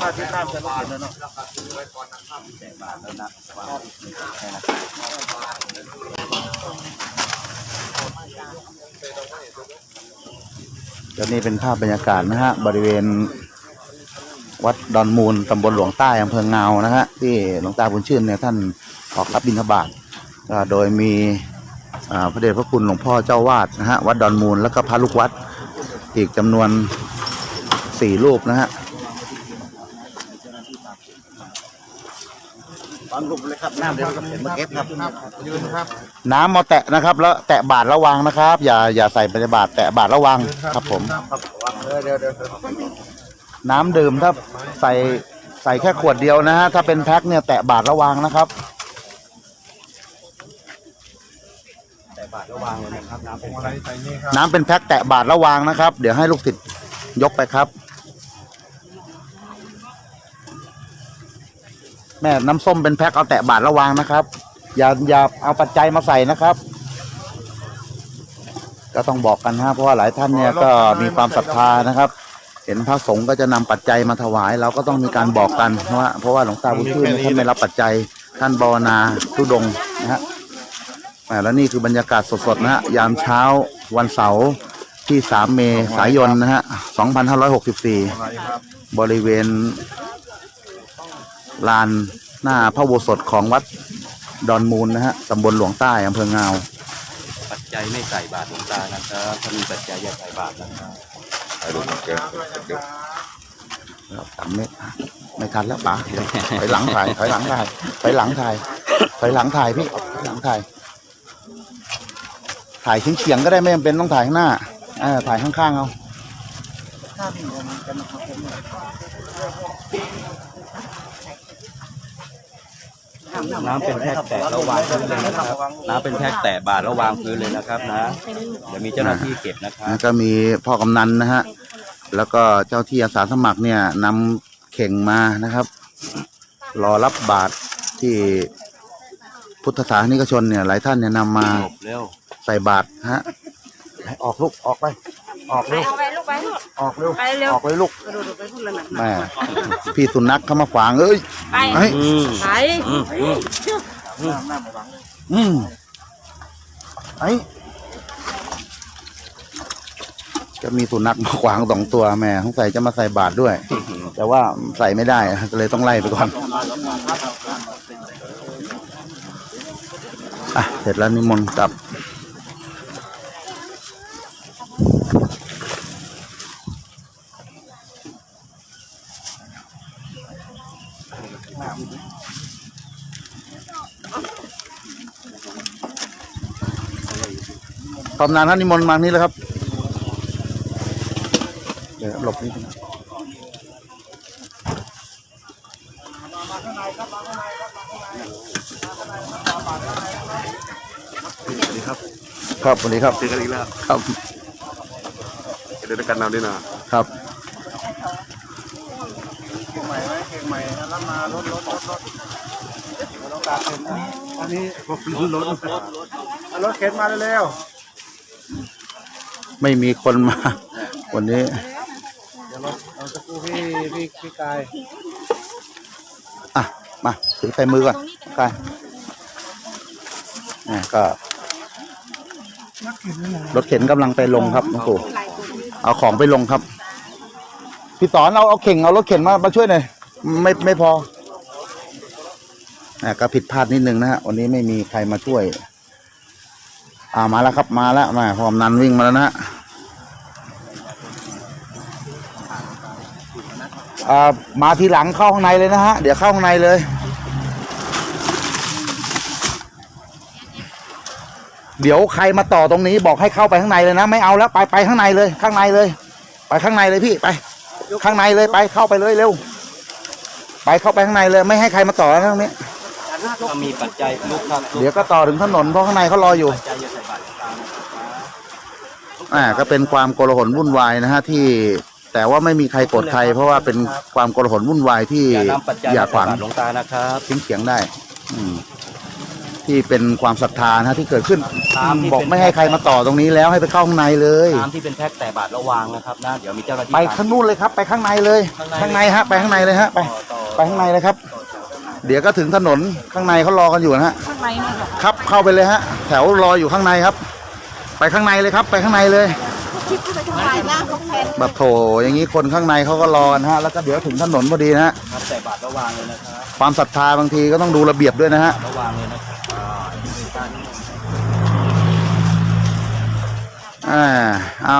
ผ้าที่น้ำจะไม่เห็นแล้วเนาะแล้วนี่เป็นภาพบรรยากาศนะฮะ บริเวณ วัดดอนมูลตำบลหลวงใต้อำเภอเงานะฮะ ที่หลวงตาบุญชื่นเนี่ยท่านออกรับบิณฑบาตโดยมีพระเดชพระคุณหลวงพ่อเจ้าวาดนะฮะ วัดดอนมูลแล้วก็พระลูกวัดอีกจำนวนสี่รูปนะฮะ ตอนลุกเลยครับน้ำเดี๋ยวก็เห็นมาเก็บครับยืนครับ น้ำมาแตะนะครับ แล้วแตะบาทระวังนะครับ อย่าอย่าใส่ไปในบาทแตะบาทระวังครับผมเดี๋ยวเดี๋ยวเดี๋ยวน้ำดื่มถ้าใส่ใส่แค่ขวดเดียวนะฮะถ้าเป็นแพ็คเนี่ยแตะบาทระวังนะครับ แต่บาทระวังเลยนะครับน้ำเป็นอะไรใส่นี่ครับน้ำเป็นแพ็คแตะบาทระวังนะครับ เดี๋ยวให้ลูกศิษย์ยกไปครับ แม่น้ำส้มเป็นแพ็คเอาแตะบาทระวังนะครับ อย่าอย่าเอาปัจจัยมาใส่นะครับ ก็ต้องบอกกันฮะเพราะว่าหลายท่านเนี่ยก็มีความศรัทธานะครับ เห็นพระสงฆ์ก็จะนำปัจจัยมาถวาย เราก็ต้องมีการบอกกันเพราะว่าเพราะว่าหลวงตาบุญชื่นท่านไม่รับปัจจัย ท่านบวนาทุดงค์นะฮะอ่าแล้วนี่คือบรรยากาศสดๆนะฮะยามเช้าวันเสาร์ที่ 3 เมษายนนะฮะ2564 บริเวณ ลานหน้าพระอุโบสถของวัดดอนมูลนะฮะตำบลหลวงใต้อำเภองาว ปัจจัยไม่ใส่บาตรหลวงตานะครับถ้ามีปัจจัยอย่าใส่บาตรนะครับเราตำไม่ไม่ทันแล้วป๋าเดี๋ยวถอยหลังถ่ายถอยหลังถ่ายถอยหลังถ่ายถอยหลังถ่ายพี่ถอยหลังถ่ายถ่ายเฉียงๆก็ได้ไม่จำเป็นต้องถ่ายข้างหน้าเออถ่ายข้างๆเอา น้ำเป็นแพ็คแตะระวางพื้นเลยนะครับน้ำเป็นแพ็คแตะบาตรระวางพื้นเลยนะครับนะเดี๋ยวมีเจ้าหน้าที่เก็บนะครับ แล้วก็มีพ่อกำนันนะฮะแล้วก็เจ้าที่อาสาสมัครเนี่ยนำเข่งมานะครับ รอรับบาตรที่พุทธศาสนิกชนเนี่ยหลายท่านเนี่ยนำมาหลบเร็ว ใส่บาตรฮะให้ออกลูกออกไป ออกเร็ว เอาไปลูกไปลูก ออกเร็ว ไปเร็ว ออกเลยลูกกระโดดไปพุ่นแล้วนะแม่พี่สุนัขเข้ามาขวางเอ้ยไปเฮ้ยอืมไปอืมไอ้จะมีสุนัขมาขวางสองตัวแม่สงสัยจะมาใส่บาตรด้วย แต่ว่าใส่ไม่ได้ก็เลยต้องไล่ไปก่อนอะเสร็จแล้วนิมนต์กลับ ขอบนานท่านนิมนต์มานี่เลยครับ เดี๋ยวหลบนิดนึงครับสวัสดีครับเจอกันอีกแล้วครับเดินด้วยกันนำด้วยนะครับเข่งใหม่ไหมเข่งใหม่แล้วมารถรถรถรถต้องตาเข็นนะอันนี้รถรถรถรถเข็นมาเร็ว ไม่มีคนมา วันนี้ๆเดี๋ยวรถเอาตะกูพี่พี่พี่กายอะ มาถือใส่มือก่อนกายนี่ก็รถเข็นกำลังไปลงครับน้องปู่เอาของไปลงครับ พี่สอนเอาเอาเข่งเอารถเข็นมามาช่วยหน่อยไม่ไม่พออะก็ผิดพลาดนิดนึงนะฮะวันนี้ไม่มีใครมาช่วย อ่ามาแล้วครับมาแล้วมาพร้อมนันวิ่งมาแล้วนะฮะอ่ามาทีหลังเข้าข้างในเลยนะฮะ เดี๋ยวเข้าข้างในเลย เดี๋ยวใครมาต่อตรงนี้บอกให้เข้าไปข้างในเลยนะ ไม่เอาแล้วไปไปข้างในเลย ข้างในเลย ไปข้างในเลยพี่ไป ข้างในเลยไปเข้าไปเลยเร็ว ไปเข้าไปข้างในเลย ไม่ให้ใครมาต่อแล้วตรงนี้ ถ้ามีปัจจัยลูกครับเดี๋ยวก็ต่อถึงถนนเพราะข้างในเขารออยู่ ปัจจัย อ่าก็เป็นความโกลาหลวุ่นวายนะฮะที่แต่ว่าไม่มีใครโกรธใคร เพราะว่าเป็นความโกลาหลวุ่นวายที่อย่านำปัจจัยอย่ามาขวางใส่บาตรหลวงตานะครับทิ้งเสียงได้ อืมที่เป็นความศรัทธานะที่เกิดขึ้นน้ำที่บอกเป็น ไม่ให้ใครมาต่อตรงนี้แล้วให้ไปเข้าข้างในเลยน้ำที่เป็นแพ็คแต่บาทระวางนะครับนะเดี๋ยวมีเจ้าหน้าที่ไปข้างนู้นเลยครับ ไปข้างในเลย ข้างในฮะไปข้างในเลยฮะไปไปข้างในเลยครับ เดี๋ยวก็ถึงถนนข้างในเขารอกันอยู่นะฮะข้างในนี่เหรอครับเข้าไปเลยฮะ แถวรออยู่ข้างในครับ ไปข้างในเลยครับ ไปข้างในเลย ถ่ายหน้าเขาแทนแบบโถอย่างนี้คนข้างในเขาก็รอกันฮะ แล้วก็เดี๋ยวถึงถนนพอดีนะฮะ ครับแต่บาทระวางเลยนะครับความศรัทธาบางทีก็ต้องดูระเบียบด้วยนะฮะ ระวางเลยนะครับอ่า เอา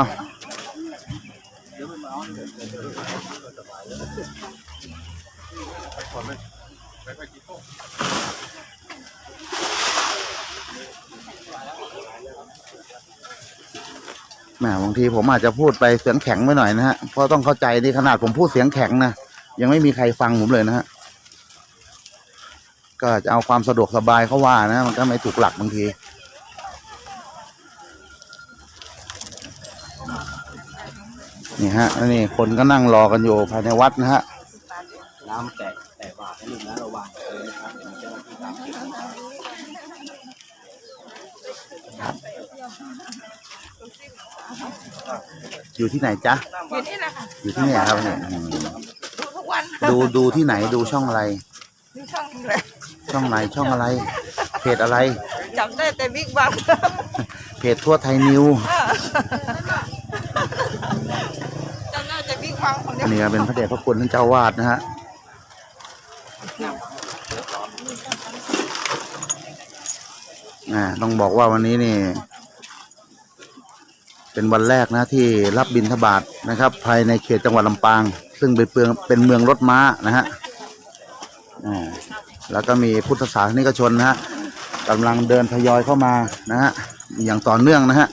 แหมบางทีผมอาจจะพูดไปเสียงแข็งไปหน่อยนะฮะเพราะต้องเข้าใจนี่ขนาดผมพูดเสียงแข็งนะยังไม่มีใครฟังผมเลยนะฮะก็จะเอาความสะดวกสบายเขาว่านะมันก็ไม่ถูกหลักบางทีนี่ฮะนี่คนก็นั่งรอกันอยู่ภายในวัดนะฮะน้ำแต่แต่บาทให้ลูกนะระวางเลยนะครับเดี๋ยวมีเจ้าหน้าที่ตามเก็บ อยู่ที่ไหนจ๊ะ อยู่นี่แหละค่ะอยู่ที่ไหนครับเนี่ยอืมดูทุกวันดูดูที่ไหนดูช่องอะไร ดูช่องเลยช่องไหนช่องอะไร เพจอะไร จำได้แต่บิ๊กบังเพจทั่วไทยนิว จำได้แต่บิ๊กบังคนเดียอัวนนี้ก็เป็นพระเดชพระคุณท่านเจ้าวาดนะฮะ อ่า ต้องบอกว่าวันนี้นี่ เป็นวันแรกนะที่รับบิณฑบาตนะครับ ภายในเขตจังหวัดลำปาง ซึ่งเป็นเมืองเป็นเมืองรถม้านะฮะอ่าแล้วก็มีพุทธศาสนิกชนนะฮะกำลังเดินทยอยเข้ามานะฮะอย่างต่อเนื่องนะฮะ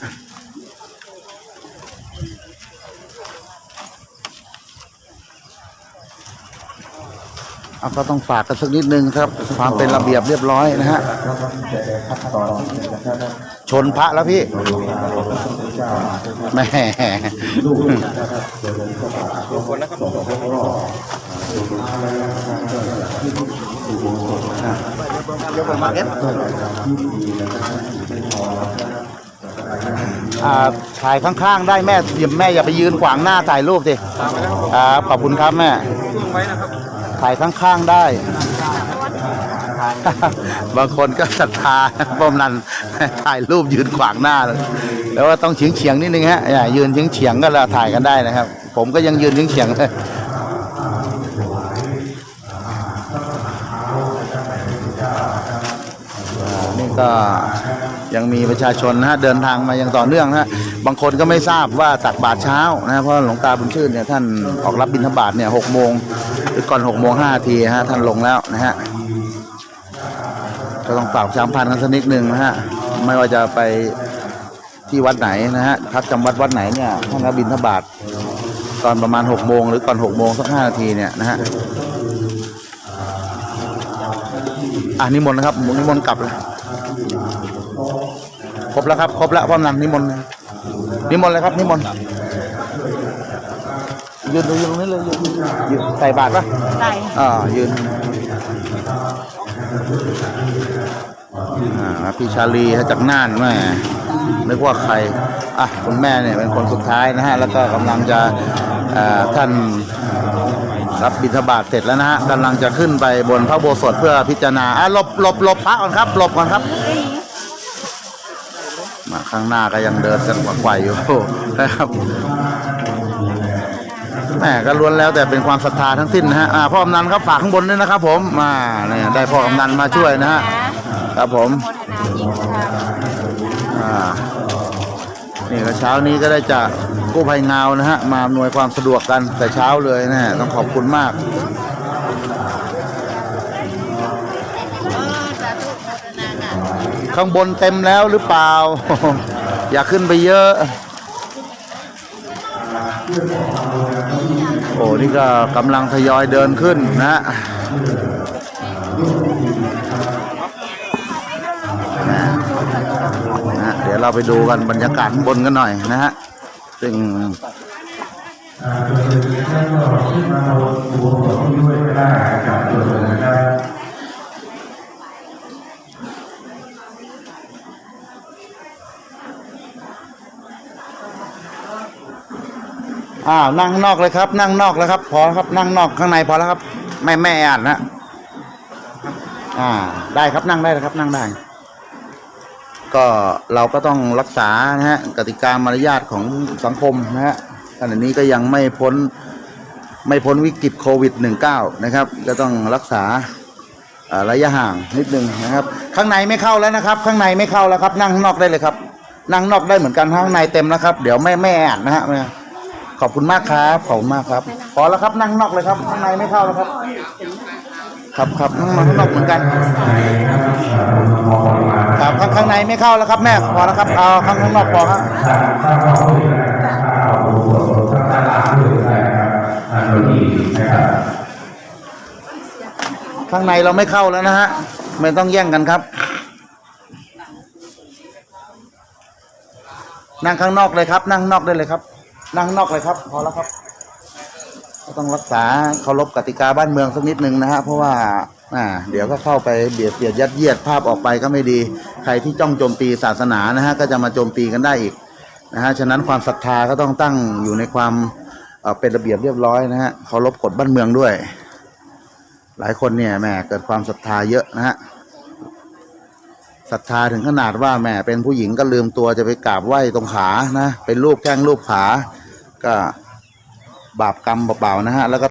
เอาก็ต้องฝากกันสักนิดนึงครับ ความเป็นระเบียบเรียบร้อยนะฮะ ชนพระแล้วพี่แหม่อ่าถ่ายข้างๆ ได้แม่อย่าแม่อย่าไปยืนขวางหน้าถ่ายรูปสิครับขอบคุณครับแม่ถ่ายข้างๆ ได้ บางคนก็ศรัทธาป้อมนันถ่ายรูปยืนขวางหน้าแล้วว่าต้องเฉียงเฉียงๆนิดนึงฮะอย่ายืนเฉียงเฉียงๆก็แล้วถ่ายกันได้นะครับ ผมก็ยังยืนเฉียงเฉียงเลยนี่ก็ยังมีประชาชนนะฮะเดินทางมาอย่างต่อเนื่องนะฮะบางคนก็ไม่ทราบว่าตักบาตรเช้านะเพราะหลวงตาบุญชื่นเนี่ยท่านออกรับบิณฑบาตเนี่ยหกโมงก่อนหกโมงห้าทีฮะท่านลงแล้วนะฮะ ก็ต้องฝากประชาสัมพันธ์กันสักนิดหนึ่งนะฮะ ไม่ว่าจะไปที่วัดไหนนะฮะพักจำวัดวัดไหนเนี่ยท่านรับบิณฑบาตตอนประมาณหกโมงหรือก่อนหกโมงสักห้านาทีเนี่ยนะฮะอ่านิมนต์นะครับนิมนต์กลับเลยครบแล้วครับ ครบแล้วพ่อนันนิมนต์นิมนต์เลยครับ นิมนต์ยืนดูยืนตรงนี้เลยยืนยืนใส่บาตรปะใช่อ่ายืน อ่าพี่ชาลีฮะจากน่านแม่นึกว่าใครอะคุณแม่เนี่ยเป็นคนสุดท้ายนะฮะแล้วก็กำลังจะท่านรับบิณฑบาตเสร็จแล้วนะฮะกำลังจะขึ้นไปบนพระโบสถเพื่อพิจารณาอะหลบหลบหลบพระก่อนครับหลบก่อนครับมาข้างหน้าก็ยังเดินกันกวักไกวอยู่นะครับ แหมก็ล้วนแล้วแต่เป็นความศรัทธาทั้งสิ้นนะฮะอ่าพ่อกำนันครับฝากข้างบนด้วยนะครับผมมาเนี่ยได้พ่อกำนันมาช่วยนะฮะครับผมโฆษณายิ่งค่ะอ่านี่ก็เช้านี้ก็ได้จากกู้ภัยเงานะฮะมาอำนวยความสะดวกกันแต่เช้าเลยนะฮะต้องขอบคุณมากข้างบนเต็มแล้วหรือเปล่า อย่าขึ้นไปเยอะ โอ้นี่ก็กำลังทยอยเดินขึ้นนะนะนะเดี๋ยวเราไปดูกันบรรยากาศบนกันหน่อยนะฮะซึ่งอ้าวนั่งข้างนอกเลยครับ นั่งนอกแล้วครับ พอแล้วครับนั่งนอกข้างในพอแล้วครับ ไม่ไม่ออัดนะอ่า ได้ครับนั่งได้เลยครับ นั่งได้ ก็เราก็ต้องรักษานะฮะกติกามารยาทของสังคมนะฮะขณะนี้ก็ยังไม่พ้นไม่พ้นวิกฤตโควิด -19 นะครับ ก็ต้องรักษาระยะห่างนิดนึงนะครับ ข้างในไม่เข้าแล้วนะครับ ข้างในไม่เข้าแล้วครับ นั่งข้างนอกได้เลยครับ นั่งนอกได้เหมือนกันข้างในเต็มแล้วครับ เดี๋ยวไม่ไม่แออัดนะฮะ ขอบคุณมากครับขอบคุณมากครับพอแล้วครับนั่งนอกเลยครับข้างในไม่เข้าแล้วครับ ครับครับนั่งมาข้างนอกเหมือนกันครับข้างข้างในไม่เข้าแล้วครับแม่พอแล้วครับเอาข้างข้างนอกพอครับข้างในเราไม่เข้าแล้วนะฮะไม่ต้องแย่งกันครับนั่งข้างนอกเลยครับ นั่งข้างนอกได้เลยครับ นั่งนอกเลยครับ พอแล้วครับก็ต้องรักษาเคารพกติกาบ้านเมืองสักนิดนึงนะฮะเพราะว่าอ่า เดี๋ยวก็เข้าไปเบียดเบียดยัดเยียดภาพออกไปก็ไม่ดี ใครที่จ้องโจมตีศาสนานะฮะก็จะมาโจมตีกันได้อีกนะฮะฉะนั้นความศรัทธาก็ต้องตั้งอยู่ในความเอ่อเป็นระเบียบเรียบร้อยนะฮะเคารพกฎบ้านเมืองด้วย หลายคนเนี่ยแหมเกิดความศรัทธาเยอะนะฮะศรัทธาถึงขนาดว่าแหมเป็นผู้หญิงก็ลืมตัวจะไปกราบไหว้ตรงขานะเป็นรูปแข้งรูปขา ก็บาปกรรมเปล่าๆนะฮะแล้วก็